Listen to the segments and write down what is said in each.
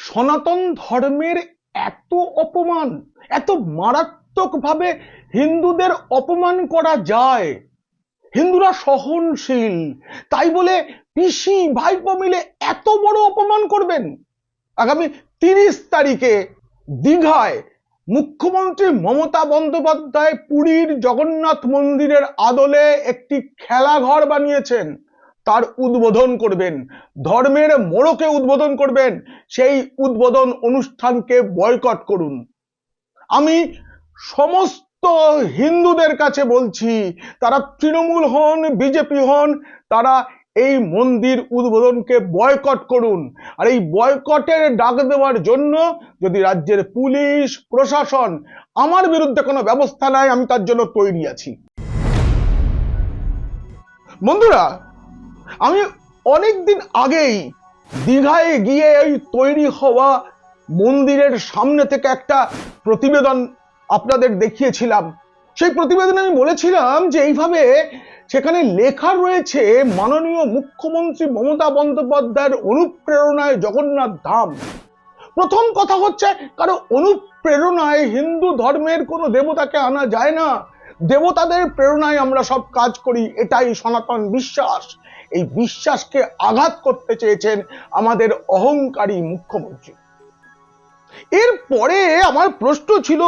সনাতন ধর্মের এত অপমান, এত মারাত্মকভাবে হিন্দুদের অপমান করা যায়। হিন্দুরা সহনশীল, তাই বলে পিসি ভাইপো মিলে এত বড় অপমান করবেন। আগামী তিরিশ তারিখে দীঘায় মুখ্যমন্ত্রী মমতা বন্দ্যোপাধ্যায় পুরীর জগন্নাথ মন্দিরের আদলে একটি খেলাঘর বানিয়েছেন। তার উদ্বোধন করবেন? ধর্মের মোড়কে উদ্বোধন করবেন, সেই উদ্বোধন অনুষ্ঠানকে বয়কট করুন। আমি সমস্ত হিন্দুদের কাছে বলছি, তারা তৃণমূল হন, বিজেপি হন, তারা এই মন্দির উদ্বোধনকে বয়কট করুন। আর এই বয়কটের ডাক দেওয়ার জন্য যদি রাজ্যের পুলিশ, প্রশাসন আমার বিরুদ্ধে কোনো ব্যবস্থা নেয়, আমি তার জন্য তৈরি আছি। বন্ধুরা আমি অনেকদিন আগেই দীঘায় গিয়ে ওই তৈরি হওয়া মন্দিরের সামনে থেকে একটা প্রতিবেদন আপনাদের দেখিয়েছিলাম। সেই প্রতিবেদনে আমি বলেছিলাম যে এইভাবে সেখানে লেখা রয়েছে মাননীয় মুখ্যমন্ত্রী মমতা বন্দ্যোপাধ্যায়ের অনুপ্রেরণায় জগন্নাথ ধাম। প্রথম কথা হচ্ছে, কারও অনুপ্রেরণায় হিন্দু ধর্মের কোনো দেবতাকে আনা যায় না। দেবতাদের প্রেরণায় আমরা সব কাজ করি, এটাই সনাতন বিশ্বাস। এই বিশ্বাসকে আঘাত করতে চেয়েছেন আমাদের অহংকারী মুখ্যমন্ত্রী। এরপরে আমার প্রশ্ন ছিল,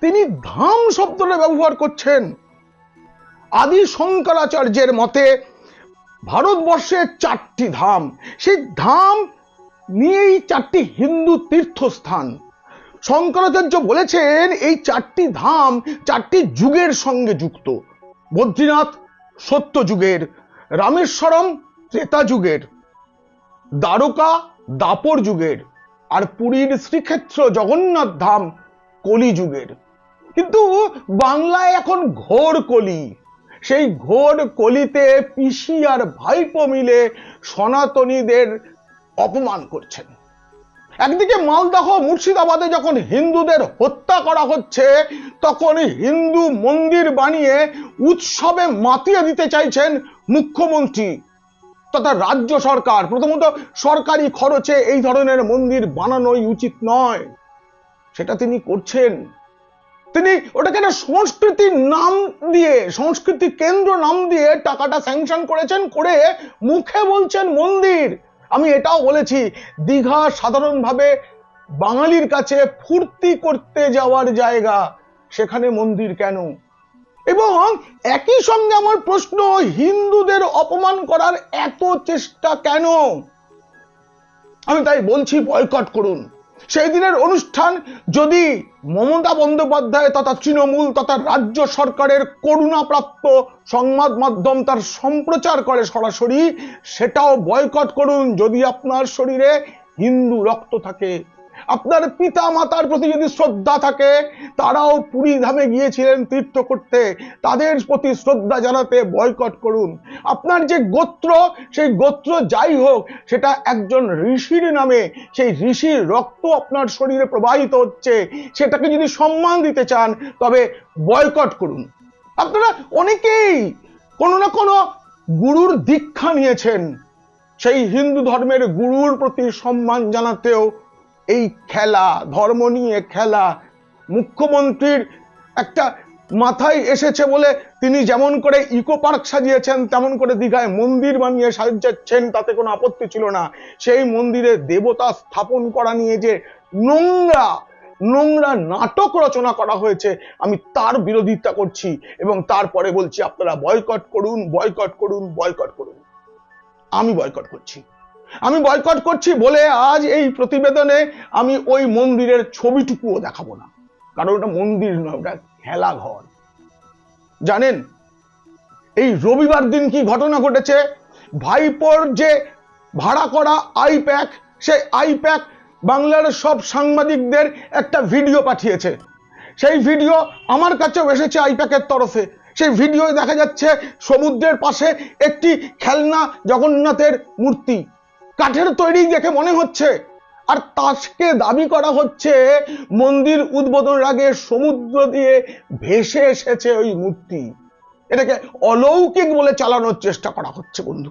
তিনি ধাম শব্দটা ব্যবহার করছেন। আদি শঙ্করাচার্যের মতে ভারতবর্ষের চারটি ধাম, সেই ধাম নিয়েই চারটি হিন্দু তীর্থস্থান। শঙ্করাচার্য বলেছেন, এই চারটি ধাম চারটি যুগের সঙ্গে যুক্ত। বদ্রীনাথ সত্য যুগের রামেশ্বরম ত্রেতা যুগের, দ্বারকা দাপর যুগের, আর পুরীর শ্রীক্ষেত্র জগন্নাথ ধাম কলি যুগের। কিন্তু বাংলায় এখন ঘোর কলি। সেই ঘোর কলিতে পিসি আর ভাইপো মিলে সনাতনীদের অপমান করছেন। একদিকে মালদহ মুর্শিদাবাদে যখন হিন্দুদের হত্যা করা হচ্ছে, তখন হিন্দু মন্দির বানিয়ে উৎসবে মাতিয়ে দিতে চাইছেন মুখ্যমন্ত্রী। তথা রাজ্য সরকার, প্রথমত সরকারি খরচে এই ধরনের মন্দির বানানোই উচিত নয়। সেটা তিনি করছেন। তিনি ওটাকে একটা সংস্কৃতির নাম দিয়ে, সংস্কৃতি কেন্দ্র নাম দিয়ে টাকাটা স্যাংশন করেছেন, করে মুখে বলছেন মন্দির। আমি এটাও বলেছি, দীঘা সাধারণভাবে বাঙালির কাছে ফুর্তি করতে যাওয়ার জায়গা, সেখানে মন্দির কেন? এবং একই সঙ্গে আমার প্রশ্ন, হিন্দুদের অপমান করার এত চেষ্টা কেন? আমি তাই বলছি বয়কট করুন। সেই দিনের অনুষ্ঠান যদি মমতা বন্দ্যোপাধ্যায় তথা তৃণমূল তথা রাজ্য সরকারের করুণাপ্রাপ্ত সংবাদ মাধ্যম তার সম্প্রচার করে সরাসরি, সেটাও বয়কট করুন যদি আপনার শরীরে হিন্দু রক্ত থাকে। আপনার পিতা মাতার প্রতি যদি শ্রদ্ধা থাকে, তারাও পুরী ধামে গিয়েছিলেন তীর্থ করতে। তাদের প্রতি শ্রদ্ধা জানাতে বয়কট করুন। আপনার যে গোত্র, সেই গোত্র যাই হোক, সেটা একজন ঋষির নামে, সেই ঋষির রক্ত আপনার শরীরে প্রবাহিত হচ্ছে, সেটাকে যদি সম্মান দিতে চান, তবে বয়কট করুন। আপনারা অনেকেই কোনো না কোনো গুরুর দীক্ষা নিয়েছেন। সেই হিন্দু ধর্মের গুরুর প্রতি সম্মান জানাতেও এই খেলা, ধর্ম নিয়ে খেলা, মুখ্যমন্ত্রীর একটা মাথায় এসেছে বলে তিনি যেমন করে ইকো পার্ক সাজিয়েছেন, তেমন করে দীঘায় মন্দির বানিয়ে সাজাচ্ছেন, তাতে কোনো আপত্তি ছিল না। সেই মন্দিরে দেবতা স্থাপন করা নিয়ে যে নোংরা নোংরা নাটক রচনা করা হয়েছে, আমি তার বিরোধিতা করছি এবং তারপরে বলছি, আপনারা বয়কট করুন বয়কট করুন বয়কট করুন। আমি বয়কট করছি। আমি বয়কট করছি বলে আজ এই প্রতিবেদনে আমি ওই মন্দিরের ছবিটুকুও দেখাবো না। কারণ ওটা মন্দির নয়, ওটা খেলাঘর জানেন, এই রবিবার দিন কি ঘটনা ঘটেছে? ভাইপোর যে ভাড়া করা আইপ্যাক সেই আইপ্যাক বাংলার সব সাংবাদিকদের একটা ভিডিও পাঠিয়েছে। সেই ভিডিও আমার কাছেও এসেছে আইপ্যাকের তরফে। সেই ভিডিও দেখা যাচ্ছে সমুদ্রের পাশে একটি খেলনা জগন্নাথের মূর্তি। কাঠের তৈরি দেখে মনে হচ্ছে। আর তাসকে দাবি করা হচ্ছে, মন্দির উদ্বোধনের আগে সমুদ্র দিয়ে ভেসে এসেছে ওই মূর্তি। এটাকে অলৌকিক বলে চালানোর চেষ্টা করা হচ্ছে, বন্ধু।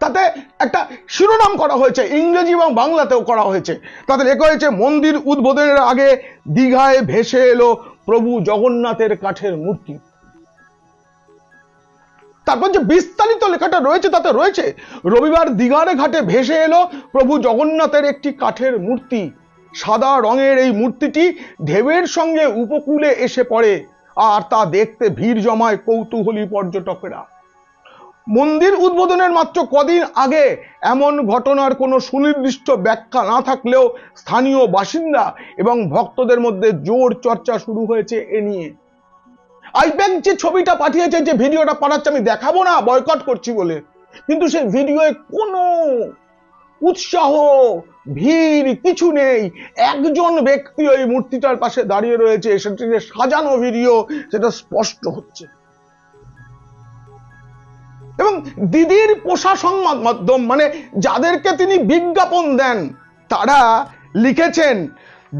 তাতে একটা শিরোনাম করা হয়েছে, ইংরেজি এবং বাংলাতেও করা হয়েছে। তাতে লেখা হয়েছে, মন্দির উদ্বোধনের আগে দীঘায় ভেসে এলো প্রভু জগন্নাথের কাঠের মূর্তি। তারপর যে বিস্তারিত লেখাটা রয়েছে, তাতে রয়েছে, রবিবার দীঘার ঘাটে ভেসে এলো প্রভু জগন্নাথের একটি কাঠের মূর্তি। সাদা রঙের এই মূর্তিটি ঢেউয়ের সঙ্গে উপকূলে এসে পড়ে, আর তা দেখতে ভিড় জমায় কৌতূহলী পর্যটকেরা। মন্দির উদ্বোধনের মাত্র কদিন আগে এমন ঘটনার কোনো সুনির্দিষ্ট ব্যাখ্যা না থাকলেও স্থানীয় বাসিন্দা এবং ভক্তদের মধ্যে জোর চর্চা শুরু হয়েছে এ নিয়ে। আইপ্যাক যে ছবিটা পাঠিয়েছে, যে ভিডিওটা পাঠাচ্ছে, আমি দেখাবো না, বয়কট করছি বলে। কিন্তু সেই ভিডিওয়ে কোনো উৎসাহ, ভিড় কিছু নেই। একজন ব্যক্তি ওই মূর্তিটার পাশে দাঁড়িয়ে রয়েছে, সেটা যে সাজানো ভিডিও, সেটা স্পষ্ট হচ্ছে। এবং দিদির পোষা সংবাদ মাধ্যম মানে যাদেরকে তিনি বিজ্ঞাপন দেন, তারা লিখেছেন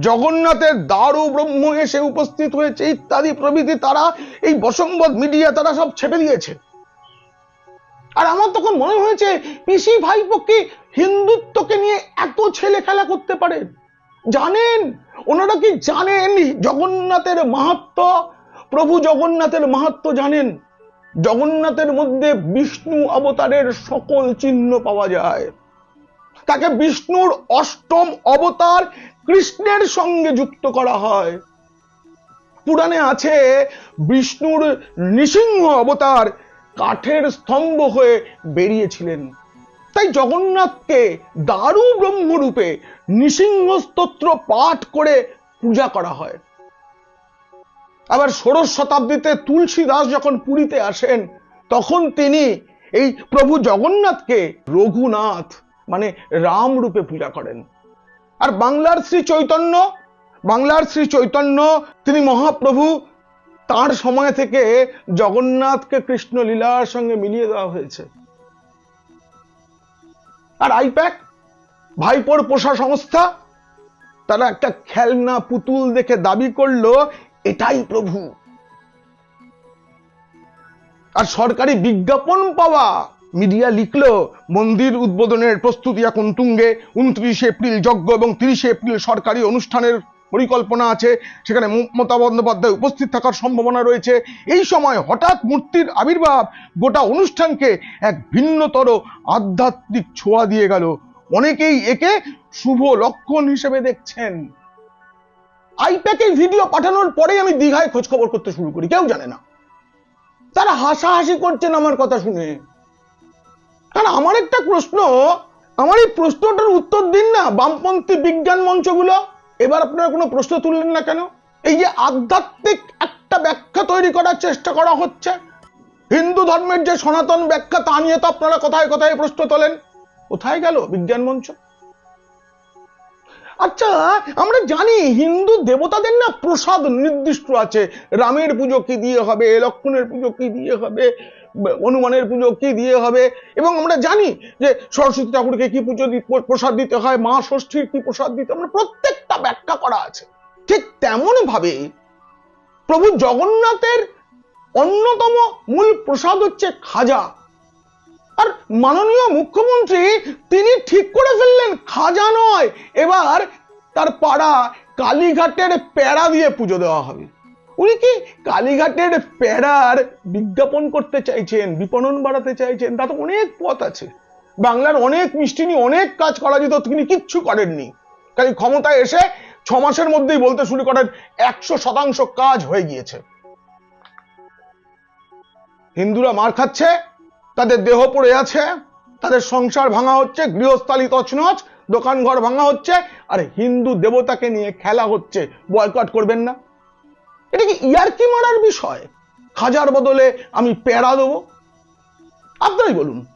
জগন্নাথের দারু ব্রহ্ম এসে উপস্থিত হয়েছে, ইত্যাদি প্রভৃতি তারা, এই বসংবাদ মিডিয়া তারা সব ছেপে দিয়েছে। আর আমার তখন মনে হয়েছে, পিসি ভাইপো কি হিন্দুত্বকে নিয়ে এত ছেলে খেলা করতে পারে? জানেন? ওনারা কি জানেন? জগন্নাথের মাহাত্ম? প্রভু জগন্নাথের মাহাত্ম জানেন? জগন্নাথের মধ্যে বিষ্ণু অবতারের সকল চিহ্ন পাওয়া যায়। তাকে বিষ্ণুর অষ্টম অবতার কৃষ্ণের সঙ্গে যুক্ত করা হয়। পুরাণে আছে, বিষ্ণুর নৃসিংহ অবতার কাঠের স্তম্ভ হয়ে বেরিয়েছিলেন। তাই জগন্নাথকে দারু ব্রহ্মরূপে নৃসিংহ স্তোত্র পাঠ করে পূজা করা হয়। আবার ষোড়শ শতাব্দীতে তুলসী দাস যখন পুরীতে আসেন, তখন তিনি এই প্রভু জগন্নাথকে রঘুনাথ মানে রাম রূপে পূজা করেন। আর বাংলার শ্রী চৈতন্য, বাংলার শ্রী চৈতন্য, তিনি মহাপ্রভু, তার সময় থেকে জগন্নাথকে কৃষ্ণ লীলার সঙ্গে মিলিয়ে দেওয়া হয়েছে। আর আইপ্যাক, ভাইপোর পোষা সংস্থা, তারা একটা খেলনা পুতুল দেখে দাবি করল, এটাই প্রভু। আর সরকারি বিজ্ঞাপন পাওয়া মিডিয়া লিখলো, মন্দির উদ্বোধনের প্রস্তুতি এখন তুঙ্গে, উনত্রিশে এপ্রিল যজ্ঞ এবং তিরিশে এপ্রিল সরকারি অনুষ্ঠানের পরিকল্পনা আছে, সেখানে মমতা বন্দ্যোপাধ্যায় উপস্থিত থাকার সম্ভাবনা রয়েছে। এই সময় হঠাৎ মূর্তির আবির্ভাব গোটা অনুষ্ঠানকে এক ভিন্নতর আধ্যাত্মিক ছোঁয়া দিয়ে গেল। অনেকেই একে শুভ লক্ষণ হিসেবে দেখছেন। আইপ্যাকে ভিডিও পাঠানোর পরেই আমি দীঘায় খোঁজখবর করতে শুরু করি, কেউ জানে না। তারা হাসাহাসি করছেন আমার কথা শুনে। কারণ আমার একটা প্রশ্ন, আমার এই প্রশ্নটার উত্তর দিন না বামপন্থী বিজ্ঞান মঞ্চগুলো। এবার আপনারা কোনো প্রশ্ন তুললেন না কেন? এই যে আধ্যাত্মিক একটা ব্যাখ্যা তৈরি করার চেষ্টা করা হচ্ছে। হিন্দু ধর্মের যে সনাতন ব্যাখ্যা, তা নিয়ে তো আপনারা কোথায় কোথায় প্রশ্ন তোলেন? কোথায় গেল বিজ্ঞান মঞ্চ? আচ্ছা আমরা জানি হিন্দু দেবতাদের না প্রসাদ নির্দিষ্ট আছে। রামের পুজো কি দিয়ে হবে লক্ষণের পুজো কি দিয়ে হবে? হনুমানের পুজো কি দিয়ে হবে? এবং আমরা জানি যে সরস্বতী ঠাকুরকে কি পুজো প্রসাদ দিতে হয়, মা ষষ্ঠীর কি প্রসাদ দিতে মানে প্রত্যেকটা ব্যাখ্যা করা আছে। ঠিক তেমন ভাবে প্রভু জগন্নাথের অন্যতম মূল প্রসাদ হচ্ছে খাজা। আর মাননীয় মুখ্যমন্ত্রী, তিনি ঠিক করে ফেললেন, খাজা নয়, এবার তার পাড়া কালীঘাটের প্যারা দিয়ে পুজো দেওয়া হবে। উনি কি কালীঘাটের প্যারার বিজ্ঞাপন করতে চাইছেন, বিপণন বাড়াতে চাইছেন? তা তো অনেক পথ আছে। বাংলার অনেক মিষ্টি নিয়ে অনেক কাজ করা যেত, তিনি কিচ্ছু করেননি। খালি ক্ষমতায় এসে ছ মাসের মধ্যেই বলতে শুরু করেন, একশো শতাংশ কাজ হয়ে গিয়েছে। হিন্দুরা মার খাচ্ছে, তাদের দেহ পড়ে আছে, তাদের সংসার ভাঙা হচ্ছে, গৃহস্থালী তছনছ দোকান ঘর ভাঙা হচ্ছে, আর হিন্দু দেবতাকে নিয়ে খেলা হচ্ছে, বয়কট করবেন না। এটা কি ইয়ারকি মারার বিষয়? খাজার বদলে আমি প্যারা দেবো? আপনারাই বলুন।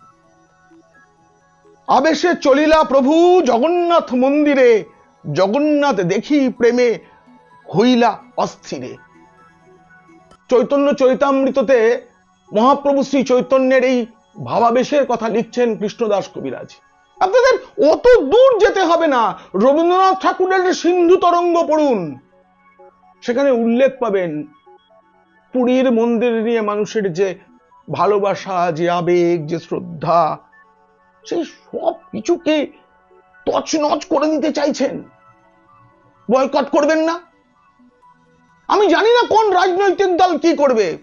আবেশে চলিলা প্রভু জগন্নাথ মন্দিরে, জগন্নাথ দেখি প্রেমে হইলা অস্থিরে। চৈতন্য চরিতামৃততে মহাপ্রভু শ্রী চৈতন্যের এই ভাবাবেশের কথা লিখছেন কৃষ্ণদাস কবিরাজ। আপনাদের অত দূর যেতে হবে না। রবীন্দ্রনাথ ঠাকুরের সিন্ধু তরঙ্গ পড়ুন। সেখানে উল্লেখ পাবেন পুরীর মন্দির নিয়ে মানুষের যে ভালোবাসা, যে আবেগ, যে শ্রদ্ধা, সেই সব কিছুকে তছনছ করে দিতে চাইছেন। বয়কট করবেন না। আমি জানি না কোন রাজনৈতিক দল কি করবে,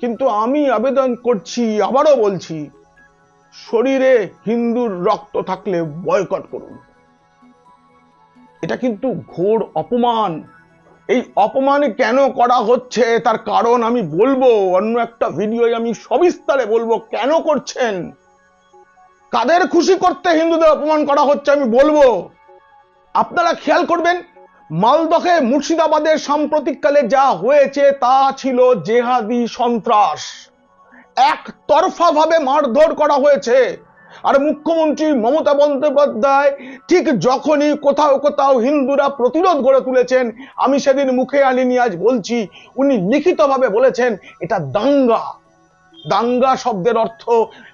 কিন্তু আমি আবেদন করছি, আবারও বলছি, শরীরে হিন্দুর রক্ত থাকলে বয়কট করুন। এটা কিন্তু ঘোর অপমান। এই অপমান কেন করা হচ্ছে? তার কারণ আমি বলব, অন্য একটা ভিডিওয় আমি সবিস্তারে বলব, কেন করছেন? কাদের খুশি করতে হিন্দুদের অপমান করা হচ্ছে আমি বলব? আপনারা খেয়াল করবেন, মালদহে মুর্শিদাবাদের সাম্প্রতিককালে যা হয়েছে তা ছিল জেহাদি সন্ত্রাস। একতরফা ভাবে মারধর করা হয়েছে। আর মুখ্যমন্ত্রী মমতা বন্দ্যোপাধ্যায় ঠিক যখনই কোথাও কোথাও হিন্দুরা প্রতিরোধ গড়ে তুলেছেন, আমি সেদিন মুখে আনিনি আজ বলছি, উনি লিখিতভাবে বলেছেন, এটা দাঙ্গা। দাঙ্গা শব্দের অর্থ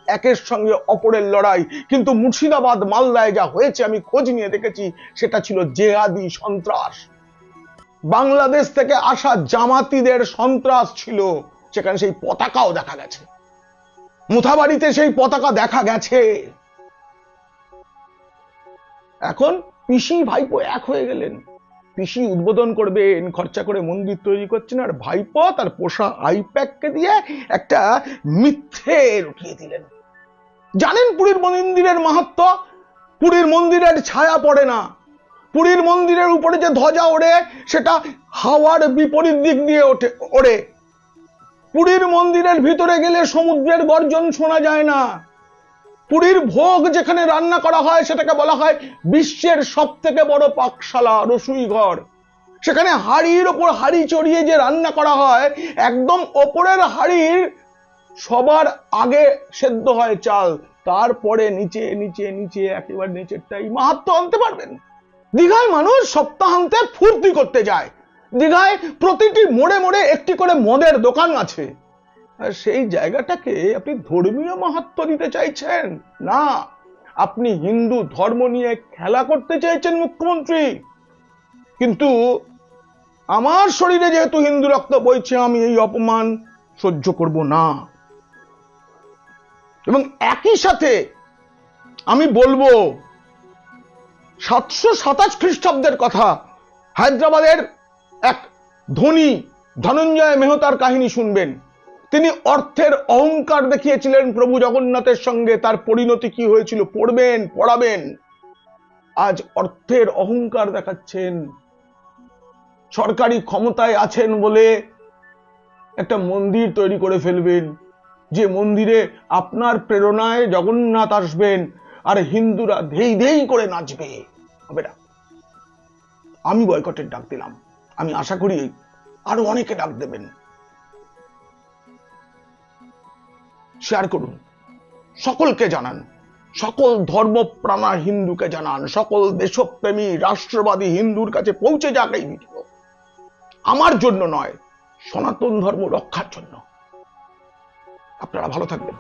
একের সঙ্গে অপরের লড়াই। কিন্তু মুর্শিদাবাদ মালদায় যা হয়েছে, আমি খোঁজ নিয়ে দেখেছি, সেটা ছিল জেহাদি সন্ত্রাস। বাংলাদেশ থেকে আসা জামাতিদের সন্ত্রাস ছিল, সেখানে সেই পতাকাও দেখা গেছে। মুথাবাড়িতে সেই পতাকা দেখা গেছে। এখন পিসি ভাইপো এক হয়ে গেলেন। পিসি উদ্বোধন করবেন, খরচা করে মন্দির তৈরি করছেন, আর ভাইপো তার পোষা আইপ্যাককে দিয়ে একটা মিথ্যে উঠিয়ে দিলেন। জানেন পুরীর মন্দিরের মাহাত্ম পুরীর মন্দিরের ছায়া পড়ে না। পুরীর মন্দিরের উপরে যে ধ্বজা ওড়ে, সেটা হাওয়ার বিপরীত দিক দিয়ে ওঠে ওড়ে। পুরীর মন্দিরের ভিতরে গেলে সমুদ্রের বর্জন শোনা যায় না। পুরীর ভোগ যেখানে রান্না করা হয়, সেটাকে বলা হয় বিশ্বের সব থেকে বড় পাকশালা, রসুই ঘর। সেখানে হাড়ির ওপর হাড়ি চড়িয়ে যে রান্না করা হয়, একদম ওপরের হাড়ির সবার আগে সেদ্ধ হয় চাল। তারপরে নিচে নিচে নিচে, একেবারে নিচেরটাই। মাহাত্ম আনতে পারবেন। দীঘায় মানুষ সপ্তাহান্তে ফুর্তি করতে যায়। দীঘায় প্রতিটি মোড়ে মোড়ে একটি করে মদের দোকান আছে। আর সেই জায়গাটাকে আপনি ধর্মীয় মাহাত্ম দিতে চাইছেন? না, আপনি হিন্দু ধর্ম নিয়ে খেলা করতে চাইছেন মুখ্যমন্ত্রী। কিন্তু আমার শরীরে যেহেতু হিন্দু রক্ত বইছে, আমি এই অপমান সহ্য করব না। এবং একই সাথে আমি বলব, সাতশো সাতাশ খ্রিস্টাব্দের কথা হায়দ্রাবাদের এক ধনী ধনঞ্জয় মেহতার কাহিনী শুনবেন। তিনি অর্থের অহংকার দেখিয়েছিলেন প্রভু জগন্নাথের সঙ্গে, তার পরিণতি কি হয়েছিল পড়বেন, পড়াবেন। আজ অর্থের অহংকার দেখাচ্ছেন। সরকারি ক্ষমতায় আছেন বলে একটা মন্দির তৈরি করে ফেলবেন। যে মন্দিরে আপনার প্রেরণায় জগন্নাথ আসবেন আর হিন্দুরা ধেই ধেই করে নাচবে। হবে না আমি বয়কটের ডাক দিলাম। আমি আশা করি আরও অনেকে ডাক দেবেন। শেয়ার করুন। সকলকে জানান, সকল ধর্মপ্রাণা হিন্দুকে জানান, সকল দেশপ্রেমী, রাষ্ট্রবাদী হিন্দুর কাছে পৌঁছে যাক এই ভিডিও। আমার জন্য নয়, সনাতন ধর্ম রক্ষার জন্য। আপনারা ভালো থাকবেন।